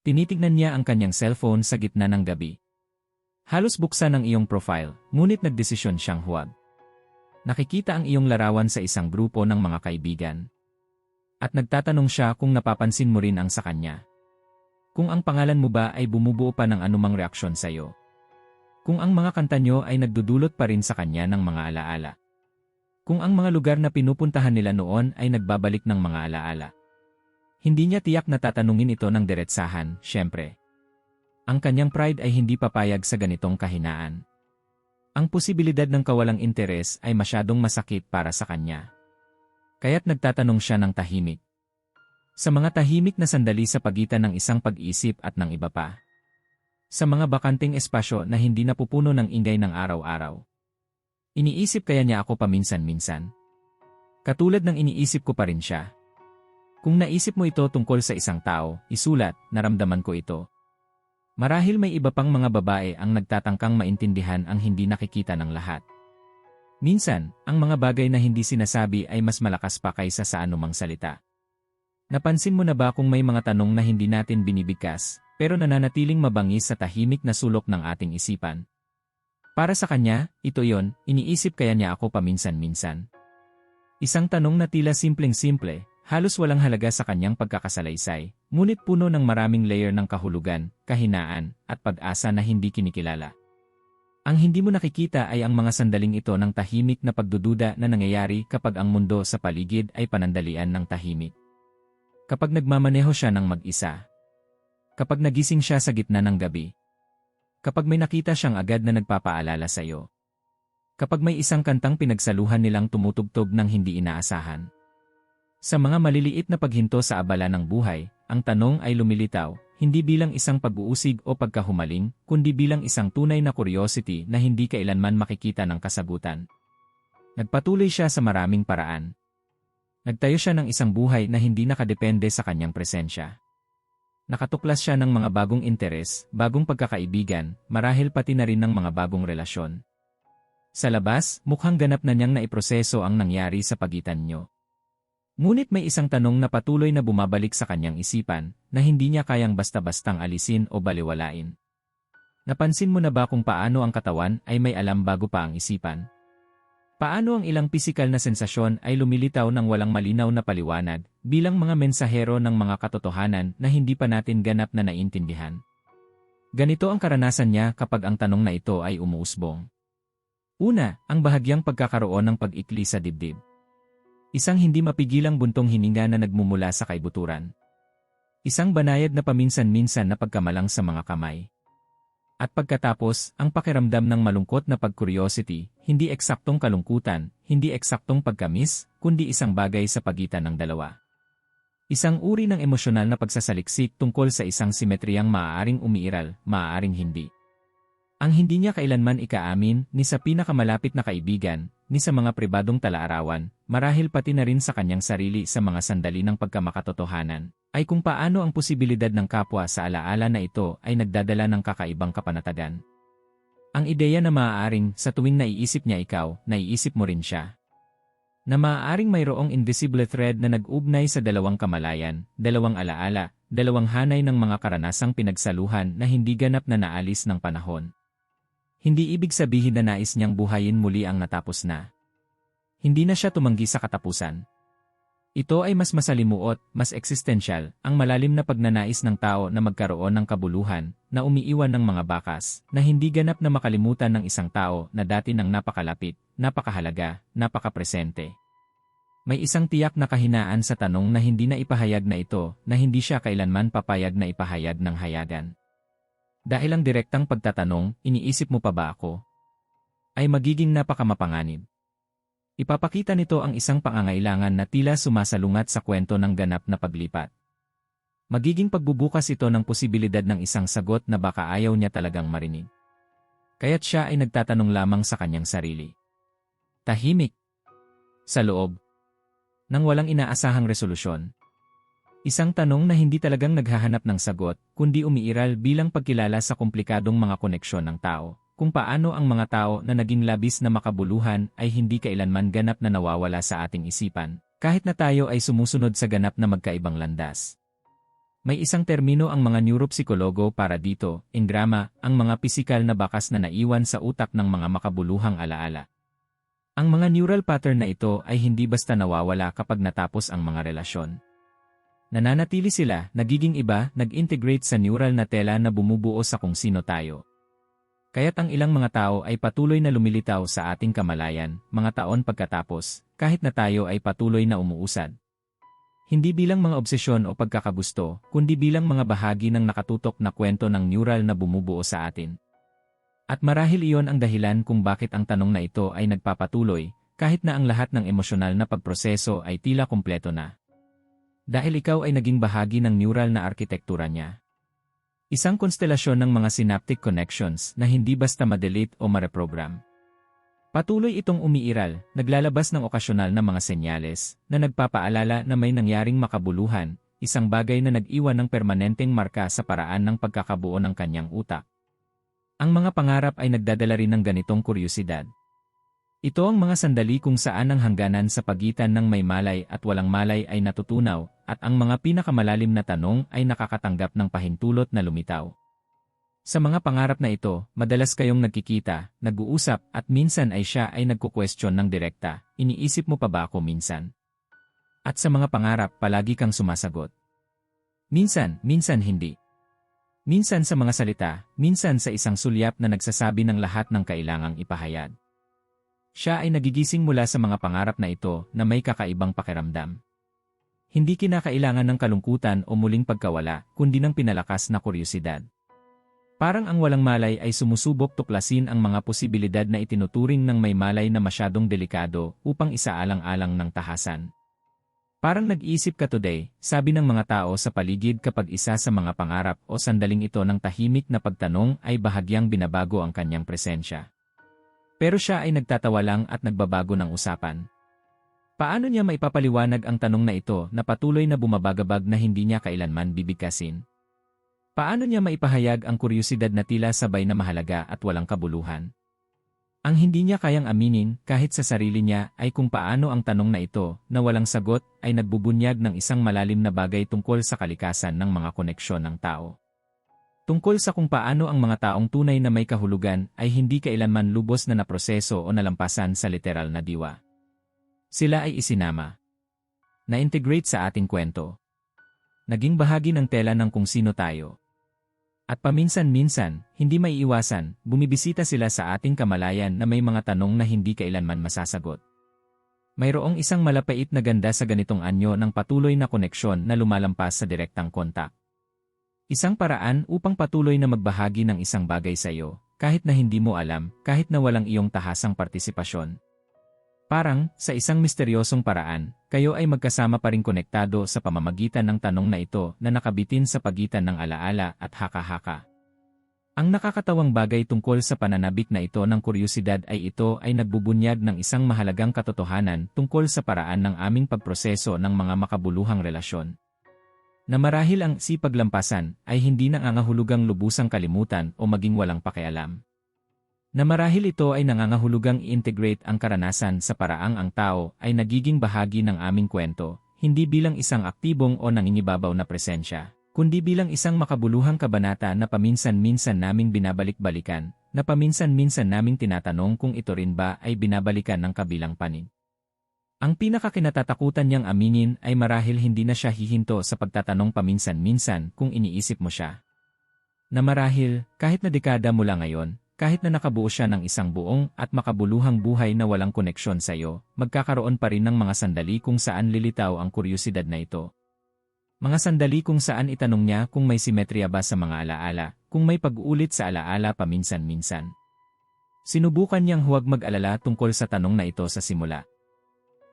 Tinitignan niya ang kanyang cellphone sa gitna ng gabi. Halos buksan ang iyong profile, ngunit nagdesisyon siyang huwag. Nakikita ang iyong larawan sa isang grupo ng mga kaibigan. At nagtatanong siya kung napapansin mo rin ang sa kanya. Kung ang pangalan mo ba ay bumubuo pa ng anumang reaksyon sa iyo. Kung ang mga kanta nyo ay nagdudulot pa rin sa kanya ng mga alaala. Kung ang mga lugar na pinupuntahan nila noon ay nagbabalik ng mga alaala. Hindi niya tiyak na tatanungin ito ng diretsahan, syempre. Ang kanyang pride ay hindi papayag sa ganitong kahinaan. Ang posibilidad ng kawalang interes ay masyadong masakit para sa kanya. Kaya't nagtatanong siya ng tahimik. Sa mga tahimik na sandali sa pagitan ng isang pag-isip at ng iba pa. Sa mga bakanting espasyo na hindi napupuno ng ingay ng araw-araw. Iniisip kaya niya ako paminsan-minsan. Katulad ng iniisip ko pa rin siya. Kung naisip mo ito tungkol sa isang tao, isulat, naramdaman ko ito. Marahil may iba pang mga babae ang nagtatangkang maintindihan ang hindi nakikita ng lahat. Minsan, ang mga bagay na hindi sinasabi ay mas malakas pa kaysa sa anumang salita. Napansin mo na ba kung may mga tanong na hindi natin binibigkas, pero nananatiling mabangis sa tahimik na sulok ng ating isipan? Para sa kanya, ito yon, iniisip kaya niya ako paminsan-minsan. Isang tanong na tila simpleng-simple, Halos walang halaga sa kanyang pagkakasalaysay, ngunit puno ng maraming layer ng kahulugan, kahinaan, at pag-asa na hindi kinikilala. Ang hindi mo nakikita ay ang mga sandaling ito ng tahimik na pagdududa na nangyayari kapag ang mundo sa paligid ay panandalian ng tahimik. Kapag nagmamaneho siya ng mag-isa. Kapag nagising siya sa gitna ng gabi. Kapag may nakita siyang agad na nagpapaalala sa iyo. Kapag may isang kantang pinagsaluhan nilang tumutugtog ng hindi inaasahan. Sa mga maliliit na paghinto sa abala ng buhay, ang tanong ay lumilitaw, hindi bilang isang pag-uusig o pagkahumaling, kundi bilang isang tunay na curiosity na hindi kailanman makikita ng kasagutan. Nagpatuloy siya sa maraming paraan. Nagtayo siya ng isang buhay na hindi nakadepende sa kanyang presensya. Nakatuklas siya ng mga bagong interes, bagong pagkakaibigan, marahil pati na rin ng mga bagong relasyon. Sa labas, mukhang ganap na niyang naiproseso ang nangyari sa pagitan niyo. Ngunit may isang tanong na patuloy na bumabalik sa kanyang isipan na hindi niya kayang basta-bastang alisin o baliwalain. Napansin mo na ba kung paano ang katawan ay may alam bago pa ang isipan? Paano ang ilang pisikal na sensasyon ay lumilitaw ng walang malinaw na paliwanag bilang mga mensahero ng mga katotohanan na hindi pa natin ganap na naintindihan? Ganito ang karanasan niya kapag ang tanong na ito ay umuusbong. Una, ang bahagyang pagkakaroon ng pag-ikli sa dibdib. Isang hindi mapigilang buntong hininga na nagmumula sa kaibuturan. Isang banayad na paminsan-minsan na pagkamalang sa mga kamay. At pagkatapos, ang pakiramdam ng malungkot na pag-curiosity, hindi eksaktong kalungkutan, hindi eksaktong pagkamis, kundi isang bagay sa pagitan ng dalawa. Isang uri ng emosyonal na pagsasaliksik tungkol sa isang simetriyang maaaring umiiral, maaaring hindi. Ang hindi niya kailanman ikaamin ni sa pinakamalapit na kaibigan, ni sa mga pribadong talaarawan, marahil pati na rin sa kanyang sarili sa mga sandali ng pagkamakatotohanan, ay kung paano ang posibilidad ng kapwa sa alaala na ito ay nagdadala ng kakaibang kapanatagan. Ang ideya na maaaring sa tuwing naiisip niya ikaw, naiisip mo rin siya. Na maaaring mayroong invisible thread na nag-ugnay sa dalawang kamalayan, dalawang alaala, dalawang hanay ng mga karanasang pinagsaluhan na hindi ganap na naalis ng panahon. Hindi ibig sabihin na nais niyang buhayin muli ang natapos na. Hindi na siya tumanggi sa katapusan. Ito ay mas masalimuot, mas existential, ang malalim na pagnanais ng tao na magkaroon ng kabuluhan, na umiiwan ng mga bakas, na hindi ganap na makalimutan ng isang tao na dati nang napakalapit, napakahalaga, napakapresente. May isang tiyak na kahinaan sa tanong na hindi na ipahayag na ito, na hindi siya kailanman papayag na ipahayag ng hayagan. Dahil ang direktang pagtatanong, iniisip mo pa ba ako? Ay magiging napakamapanganib. Ipapakita nito ang isang pangangailangan na tila sumasalungat sa kwento ng ganap na paglipat. Magiging pagbubukas ito ng posibilidad ng isang sagot na baka ayaw niya talagang marinig. Kaya't siya ay nagtatanong lamang sa kanyang sarili. Tahimik. Sa loob. Nang walang inaasahang resolusyon, Isang tanong na hindi talagang naghahanap ng sagot, kundi umiiral bilang pagkilala sa komplikadong mga koneksyon ng tao, kung paano ang mga tao na naging labis na makabuluhan ay hindi kailanman ganap na nawawala sa ating isipan, kahit na tayo ay sumusunod sa ganap na magkaibang landas. May isang termino ang mga neuropsikologo para dito, engrama, ang mga pisikal na bakas na naiwan sa utak ng mga makabuluhang alaala. Ang mga neural pattern na ito ay hindi basta nawawala kapag natapos ang mga relasyon. Nananatili sila, nagiging iba, nag-integrate sa neural na tela na bumubuo sa kung sino tayo. Kaya't ang ilang mga tao ay patuloy na lumilitaw sa ating kamalayan, mga taon pagkatapos, kahit na tayo ay patuloy na umuusad. Hindi bilang mga obsesyon o pagkakagusto, kundi bilang mga bahagi ng nakatutok na kwento ng neural na bumubuo sa atin. At marahil iyon ang dahilan kung bakit ang tanong na ito ay nagpapatuloy, kahit na ang lahat ng emosyonal na pagproseso ay tila kumpleto na. Dahil ikaw ay naging bahagi ng neural na arkitektura niya. Isang konstelasyon ng mga synaptic connections na hindi basta madelete o mareprogram. Patuloy itong umiiral, naglalabas ng okasyonal na mga senyales, na nagpapaalala na may nangyaring makabuluhan, isang bagay na nag-iwan ng permanenteng marka sa paraan ng pagkakabuo ng kanyang utak. Ang mga pangarap ay nagdadala rin ng ganitong kuryosidad. Ito ang mga sandali kung saan ang hangganan sa pagitan ng may malay at walang malay ay natutunaw, at ang mga pinakamalalim na tanong ay nakakatanggap ng pahintulot na lumitaw. Sa mga pangarap na ito, madalas kayong nagkikita, nag-uusap, at minsan ay siya ay nagkukwestiyon ng direkta, iniisip mo pa ba ako minsan? At sa mga pangarap, palagi kang sumasagot. Minsan, minsan hindi. Minsan sa mga salita, minsan sa isang sulyap na nagsasabi ng lahat ng kailangang ipahayag. Siya ay nagigising mula sa mga pangarap na ito na may kakaibang pakiramdam. Hindi kinakailangan ng kalungkutan o muling pagkawala, kundi ng pinalakas na kuryosidad. Parang ang walang malay ay sumusubok tuklasin ang mga posibilidad na itinuturing ng may malay na masyadong delikado upang isaalang-alang ng tahasan. Parang nag-iisip ka today, sabi ng mga tao sa paligid kapag isa sa mga pangarap o sandaling ito ng tahimik na pagtanong ay bahagyang binabago ang kanyang presensya. Pero siya ay nagtatawa lang at nagbabago ng usapan. Paano niya maipapaliwanag ang tanong na ito na patuloy na bumabagabag na hindi niya kailanman bibigkasin? Paano niya maipahayag ang kuryosidad na tila sabay na mahalaga at walang kabuluhan? Ang hindi niya kayang aminin kahit sa sarili niya ay kung paano ang tanong na ito na walang sagot ay nagbubunyag ng isang malalim na bagay tungkol sa kalikasan ng mga koneksyon ng tao. Tungkol sa kung paano ang mga taong tunay na may kahulugan ay hindi kailanman lubos na naproseso o nalampasan sa literal na diwa. Sila ay isinama. Na-integrate sa ating kwento. Naging bahagi ng tela ng kung sino tayo. At paminsan-minsan, hindi maiiwasan, bumibisita sila sa ating kamalayan na may mga tanong na hindi kailanman masasagot. Mayroong isang malapait na ganda sa ganitong anyo ng patuloy na koneksyon na lumalampas sa direktang kontak. Isang paraan upang patuloy na magbahagi ng isang bagay sa iyo, kahit na hindi mo alam, kahit na walang iyong tahasang partisipasyon. Parang, sa isang misteryosong paraan, kayo ay magkasama pa rin konektado sa pamamagitan ng tanong na ito na nakabitin sa pagitan ng alaala at haka-haka. Ang nakakatawang bagay tungkol sa pananabik na ito ng kuryosidad ay ito ay nagbubunyag ng isang mahalagang katotohanan tungkol sa paraan ng aming pagproseso ng mga makabuluhang relasyon. Na marahil ang sipaglampasan ay hindi nangangahulugang lubusang kalimutan o maging walang pakialam. Na marahil ito ay nangangahulugang i-integrate ang karanasan sa paraang ang tao ay nagiging bahagi ng aming kwento, hindi bilang isang aktibong o nangingibabaw na presensya, kundi bilang isang makabuluhang kabanata na paminsan-minsan naming binabalik-balikan, na paminsan-minsan naming tinatanong kung ito rin ba ay binabalikan ng kabilang panig. Ang pinakakinatatakutan niyang aminin ay marahil hindi na siya hihinto sa pagtatanong paminsan-minsan kung iniisip mo siya. Na marahil, kahit na dekada mula ngayon, kahit na nakabuo siya ng isang buong at makabuluhang buhay na walang koneksyon sa iyo, magkakaroon pa rin ng mga sandali kung saan lilitaw ang kuryosidad na ito. Mga sandali kung saan itanong niya kung may simetriya ba sa mga alaala, kung may pag-uulit sa alaala paminsan-minsan. Sinubukan niyang huwag mag-alala tungkol sa tanong na ito sa simula.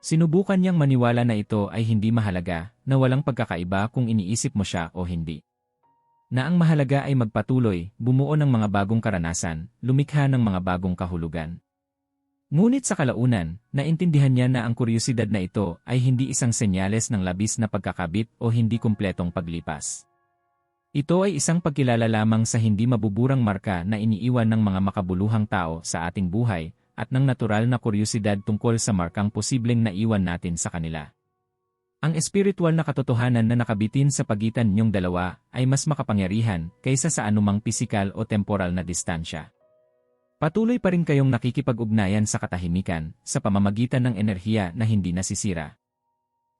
Sinubukan niyang maniwala na ito ay hindi mahalaga, na walang pagkakaiba kung iniisip mo siya o hindi na ang mahalaga ay magpatuloy, bumuo ng mga bagong karanasan, lumikha ng mga bagong kahulugan. Ngunit sa kalaunan, naintindihan niya na ang kuryosidad na ito ay hindi isang senyales ng labis na pagkakabit o hindi kumpletong paglipas. Ito ay isang pagkilala lamang sa hindi mabuburang marka na iniiwan ng mga makabuluhang tao sa ating buhay at ng natural na kuryosidad tungkol sa markang posibleng naiwan natin sa kanila. Ang espiritual na katotohanan na nakabitin sa pagitan ninyong dalawa ay mas makapangyarihan kaysa sa anumang pisikal o temporal na distansya. Patuloy pa rin kayong nakikipag-ugnayan sa katahimikan sa pamamagitan ng enerhiya na hindi nasisira.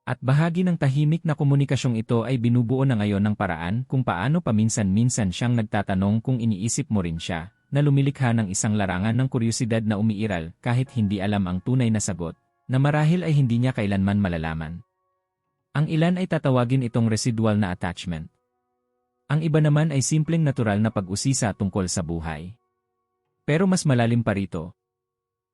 At bahagi ng tahimik na komunikasyong ito ay binubuo na ngayon ng paraan kung paano paminsan-minsan siyang nagtatanong kung iniisip mo rin siya, na lumilikha ng isang larangan ng kuryosidad na umiiral kahit hindi alam ang tunay na sagot, na marahil ay hindi niya kailanman malalaman. Ang ilan ay tatawagin itong residual na attachment. Ang iba naman ay simpleng natural na pag-usisa tungkol sa buhay. Pero mas malalim pa rito.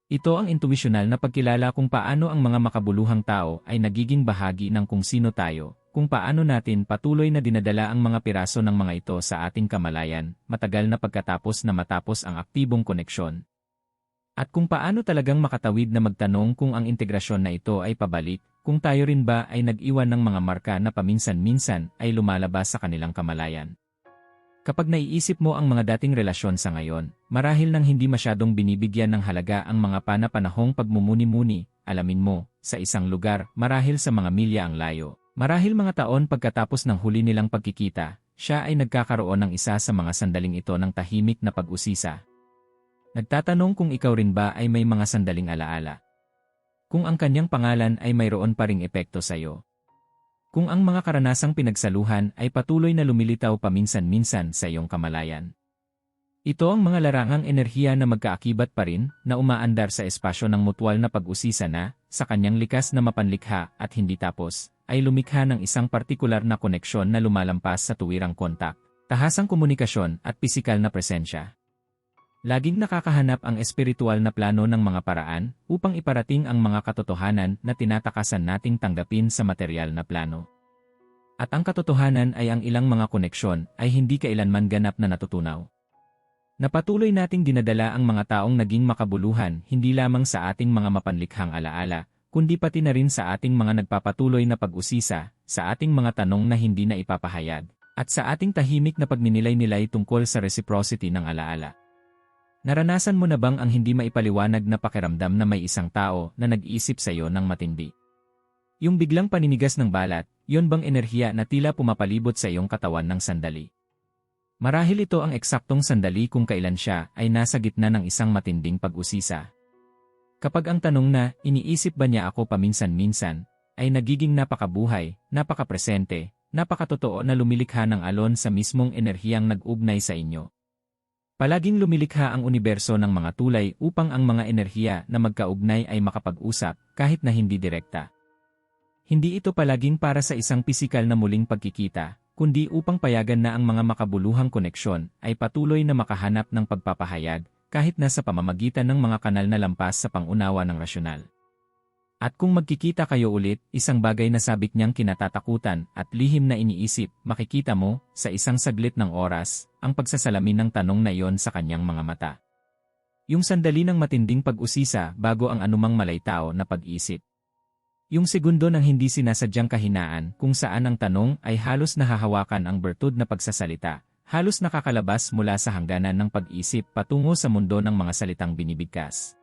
Ito ang intuisyonal na pagkilala kung paano ang mga makabuluhang tao ay nagiging bahagi ng kung sino tayo, kung paano natin patuloy na dinadala ang mga piraso ng mga ito sa ating kamalayan, matagal na pagkatapos na matapos ang aktibong koneksyon. At kung paano talagang makatawid na magtanong kung ang integrasyon na ito ay pabalik, kung tayo rin ba ay nag-iwan ng mga marka na paminsan-minsan ay lumalabas sa kanilang kamalayan. Kapag naiisip mo ang mga dating relasyon sa ngayon, marahil nang hindi masyadong binibigyan ng halaga ang mga panapanahong pagmumuni-muni, alamin mo, sa isang lugar, marahil sa mga milya ang layo. Marahil mga taon pagkatapos ng huli nilang pagkikita, siya ay nagkakaroon ng isa sa mga sandaling ito ng tahimik na pag-usisa. Nagtatanong kung ikaw rin ba ay may mga sandaling alaala kung ang kanyang pangalan ay mayroon pa ring epekto sa iyo. Kung ang mga karanasang pinagsaluhan ay patuloy na lumilitaw paminsan-minsan sa iyong kamalayan. Ito ang mga larangang enerhiya na magkaakibat pa rin na umaandar sa espasyo ng mutual na pag-usisa na, sa kanyang likas na mapanlikha at hindi tapos, ay lumikha ng isang partikular na koneksyon na lumalampas sa tuwirang kontak, tahasang komunikasyon at pisikal na presensya. Laging nakakahanap ang espiritual na plano ng mga paraan upang iparating ang mga katotohanan na tinatakasan nating tanggapin sa material na plano. At ang katotohanan ay ang ilang mga koneksyon ay hindi kailanman ganap na natutunaw. Napatuloy nating dinadala ang mga taong naging makabuluhan hindi lamang sa ating mga mapanlikhang alaala, kundi pati na rin sa ating mga nagpapatuloy na pag-usisa, sa ating mga tanong na hindi na ipapahayag, at sa ating tahimik na pagninilay-nilay tungkol sa reciprocity ng alaala. Naranasan mo na bang ang hindi maipaliwanag na pakiramdam na may isang tao na nag-iisip sa iyo ng matindi? Yung biglang paninigas ng balat, yon bang enerhiya na tila pumapalibot sa iyong katawan ng sandali? Marahil ito ang eksaktong sandali kung kailan siya ay nasa gitna ng isang matinding pag-usisa. Kapag ang tanong na, iniisip ba niya ako paminsan-minsan, ay nagiging napakabuhay, napakapresente, napakatotoo na lumilikha ng alon sa mismong enerhiyang nag-ugnay sa inyo. Palaging lumilikha ang universo ng mga tulay upang ang mga enerhiya na magkaugnay ay makapag-usap kahit na hindi direkta. Hindi ito palaging para sa isang pisikal na muling pagkikita, kundi upang payagan na ang mga makabuluhang koneksyon ay patuloy na makahanap ng pagpapahayag kahit na sa pamamagitan ng mga kanal na lampas sa pangunawa ng rasyonal. At kung magkikita kayo ulit, isang bagay na sabik niyang kinatatakutan at lihim na iniisip, makikita mo, sa isang saglit ng oras, ang pagsasalamin ng tanong na iyon sa kanyang mga mata. Yung sandali ng matinding pag-usisa bago ang anumang malaytao na pag-isip. Yung segundo ng hindi sinasadyang kahinaan kung saan ang tanong ay halos nahahawakan ang bertud na pagsasalita, halos nakakalabas mula sa hangganan ng pag-isip patungo sa mundo ng mga salitang binibigkas.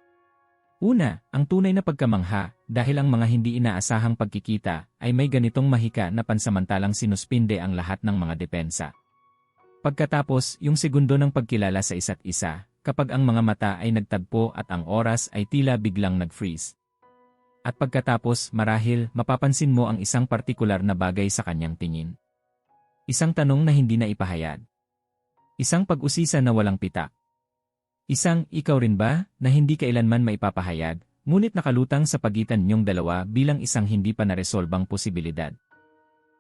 Una, ang tunay na pagkamangha, dahil ang mga hindi inaasahang pagkikita ay may ganitong mahika na pansamantalang sinuspinde ang lahat ng mga depensa. Pagkatapos, yung segundo ng pagkilala sa isa't isa, kapag ang mga mata ay nagtagpo at ang oras ay tila biglang nag-freeze. At pagkatapos, marahil, mapapansin mo ang isang partikular na bagay sa kanyang tingin. Isang tanong na hindi na ipahayag. Isang pag-usisa na walang pitak. Isang, ikaw rin ba, na hindi kailanman maipapahayag, ngunit nakalutang sa pagitan niyong dalawa bilang isang hindi pa naresolbang posibilidad.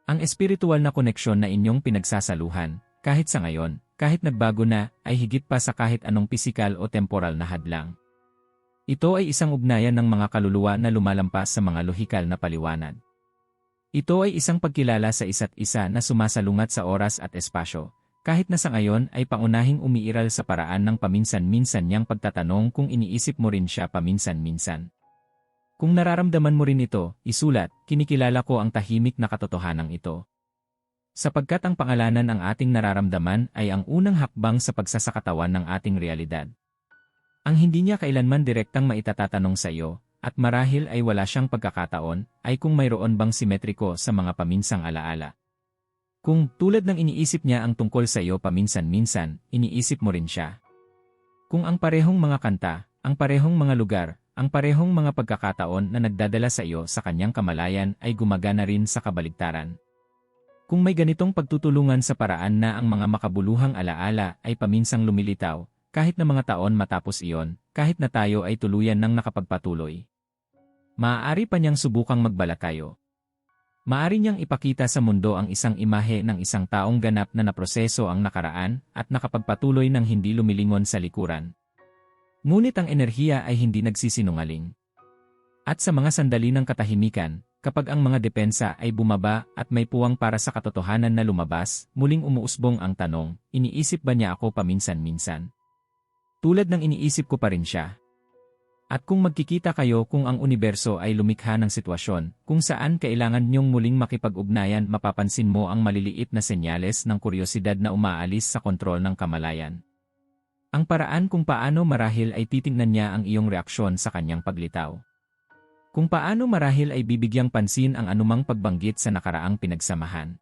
Ang espiritual na koneksyon na inyong pinagsasaluhan, kahit sa ngayon, kahit nagbago na, ay higit pa sa kahit anong pisikal o temporal na hadlang. Ito ay isang ugnayan ng mga kaluluwa na lumalampas sa mga lohikal na paliwanag. Ito ay isang pagkilala sa isa't isa na sumasalungat sa oras at espasyo, kahit na sa ngayon ay paunahing umiiral sa paraan ng paminsan-minsan niyang pagtatanong kung iniisip mo rin siya paminsan-minsan. Kung nararamdaman mo rin ito, isulat, kinikilala ko ang tahimik na katotohanan ito. Sapagkat ang pangalanan ng ating nararamdaman ay ang unang hakbang sa pagsasakatawan ng ating realidad. Ang hindi niya kailanman direktang maitatatanong sa iyo, at marahil ay wala siyang pagkakataon, ay kung mayroon bang simetriko sa mga paminsang alaala. Kung tulad ng iniisip niya ang tungkol sa iyo paminsan-minsan, iniisip mo rin siya. Kung ang parehong mga kanta, ang parehong mga lugar, ang parehong mga pagkakataon na nagdadala sa iyo sa kanyang kamalayan ay gumagana rin sa kabaligtaran. Kung may ganitong pagtutulungan sa paraan na ang mga makabuluhang alaala ay paminsang lumilitaw, kahit na mga taon matapos iyon, kahit na tayo ay tuluyan ng nakapagpatuloy. Maaari pa niyang subukang magbalakayo. Maari niyang ipakita sa mundo ang isang imahe ng isang taong ganap na naproseso ang nakaraan at nakapagpatuloy ng hindi lumilingon sa likuran. Ngunit ang enerhiya ay hindi nagsisinungaling. At sa mga sandali ng katahimikan, kapag ang mga depensa ay bumaba at may puwang para sa katotohanan na lumabas, muling umuusbong ang tanong, iniisip ba niya ako paminsan-minsan? Tulad ng iniisip ko pa rin siya. At kung magkikita kayo kung ang universo ay lumikha ng sitwasyon, kung saan kailangan niyong muling makipag-ugnayan mapapansin mo ang maliliit na senyales ng kuryosidad na umaalis sa kontrol ng kamalayan. Ang paraan kung paano marahil ay titingnan niya ang iyong reaksyon sa kanyang paglitaw. Kung paano marahil ay bibigyang pansin ang anumang pagbanggit sa nakaraang pinagsamahan.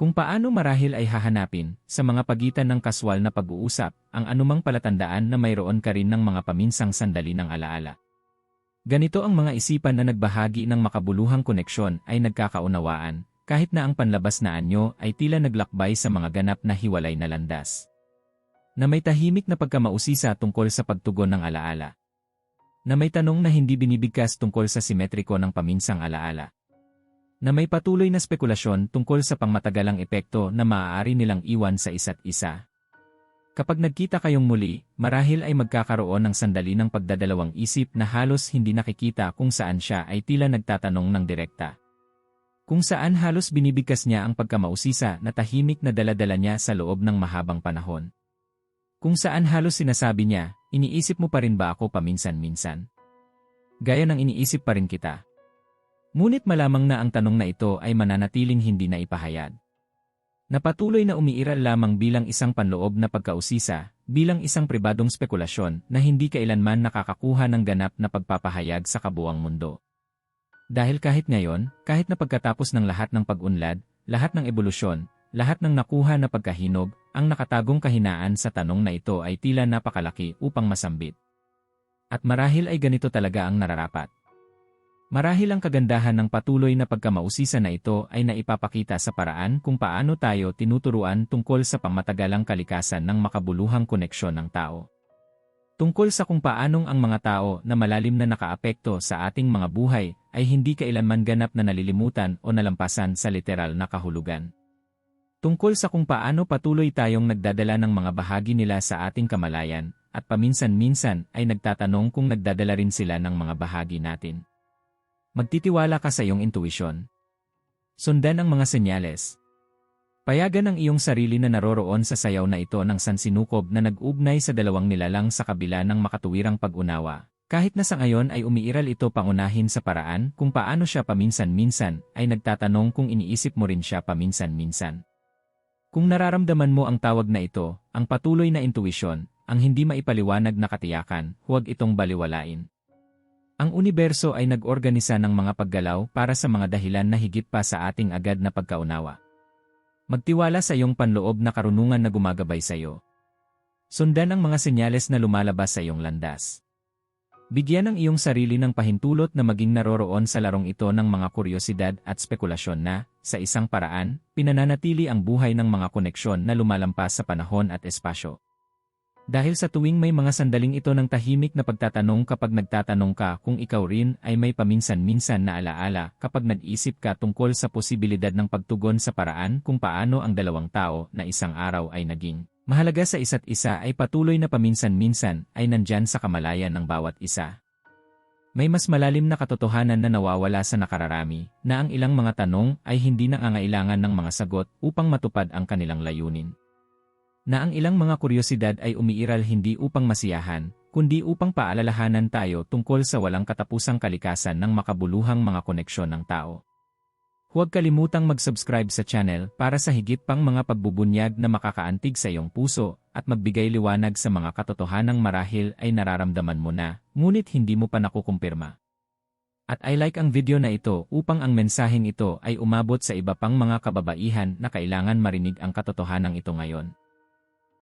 Kung paano marahil ay hahanapin, sa mga pagitan ng kaswal na pag-uusap, ang anumang palatandaan na mayroon ka rin ng mga paminsang sandali ng alaala. Ganito ang mga isipan na nagbahagi ng makabuluhang koneksyon ay nagkakaunawaan, kahit na ang panlabas na anyo ay tila naglakbay sa mga ganap na hiwalay na landas. Na may tahimik na pagkamausisa tungkol sa pagtugon ng alaala. Na may tanong na hindi binibigkas tungkol sa simetriko ng paminsang alaala na may patuloy na spekulasyon tungkol sa pangmatagalang epekto na maaari nilang iwan sa isa't isa. Kapag nagkita kayong muli, marahil ay magkakaroon ng sandali ng pagdadalawang isip na halos hindi nakikita kung saan siya ay tila nagtatanong ng direkta. Kung saan halos binibigkas niya ang pagkamausisa na tahimik na daladala niya sa loob ng mahabang panahon. Kung saan halos sinasabi niya, iniisip mo pa rin ba ako paminsan-minsan? Gaya ng iniisip pa rin kita. Ngunit malamang na ang tanong na ito ay mananatiling hindi na ipahayag. Napatuloy na umiiral lamang bilang isang panloob na pagkausisa, bilang isang pribadong spekulasyon na hindi kailanman nakakakuha ng ganap na pagpapahayag sa kabuang mundo. Dahil kahit ngayon, kahit na pagkatapos ng lahat ng pag-unlad, lahat ng ebolusyon, lahat ng nakuha na pagkahinog, ang nakatagong kahinaan sa tanong na ito ay tila napakalaki upang masambit. At marahil ay ganito talaga ang nararapat. Marahil ang kagandahan ng patuloy na pagkamausisa na ito ay naipapakita sa paraan kung paano tayo tinuturuan tungkol sa pangmatagalang kalikasan ng makabuluhang koneksyon ng tao. Tungkol sa kung paanong ang mga tao na malalim na nakaapekto sa ating mga buhay ay hindi kailanman ganap na nalilimutan o nalampasan sa literal na kahulugan. Tungkol sa kung paano patuloy tayong nagdadala ng mga bahagi nila sa ating kamalayan, at paminsan-minsan ay nagtatanong kung nagdadala rin sila ng mga bahagi natin. Magtitiwala ka sa iyong intuisyon. Sundan ang mga senyales. Payagan ang iyong sarili na naroroon sa sayaw na ito ng sansinukob na nag-ugnay sa dalawang nilalang sa kabila ng makatuwirang pag-unawa. Kahit na sa ngayon ay umiiral ito pangunahin sa paraan kung paano siya paminsan-minsan, ay nagtatanong kung iniisip mo rin siya paminsan-minsan. Kung nararamdaman mo ang tawag na ito, ang patuloy na intuisyon, ang hindi maipaliwanag na katiyakan, huwag itong baliwalain. Ang universo ay nag-organisa ng mga paggalaw para sa mga dahilan na higit pa sa ating agad na pagkaunawa. Magtiwala sa iyong panloob na karunungan na gumagabay sa iyo. Sundan ang mga senyales na lumalabas sa iyong landas. Bigyan ang iyong sarili ng pahintulot na maging naroroon sa larong ito ng mga kuryosidad at spekulasyon na, sa isang paraan, pinananatili ang buhay ng mga koneksyon na lumalampas sa panahon at espasyo. Dahil sa tuwing may mga sandaling ito ng tahimik na pagtatanong kapag nagtatanong ka kung ikaw rin ay may paminsan-minsan na alaala kapag nag-isip ka tungkol sa posibilidad ng pagtugon sa paraan kung paano ang dalawang tao na isang araw ay naging mahalaga sa isa't isa ay patuloy na paminsan-minsan ay nandyan sa kamalayan ng bawat isa. May mas malalim na katotohanan na nawawala sa nakararami na ang ilang mga tanong ay hindi nangangailangan ng mga sagot upang matupad ang kanilang layunin na ang ilang mga kuryosidad ay umiiral hindi upang masiyahan, kundi upang paalalahanan tayo tungkol sa walang katapusang kalikasan ng makabuluhang mga koneksyon ng tao. Huwag kalimutang mag-subscribe sa channel para sa higit pang mga pagbubunyag na makakaantig sa iyong puso at magbigay liwanag sa mga katotohanang marahil ay nararamdaman mo na, ngunit hindi mo pa nakukumpirma. At I like ang video na ito upang ang mensaheng ito ay umabot sa iba pang mga kababaihan na kailangan marinig ang katotohanan ito ngayon.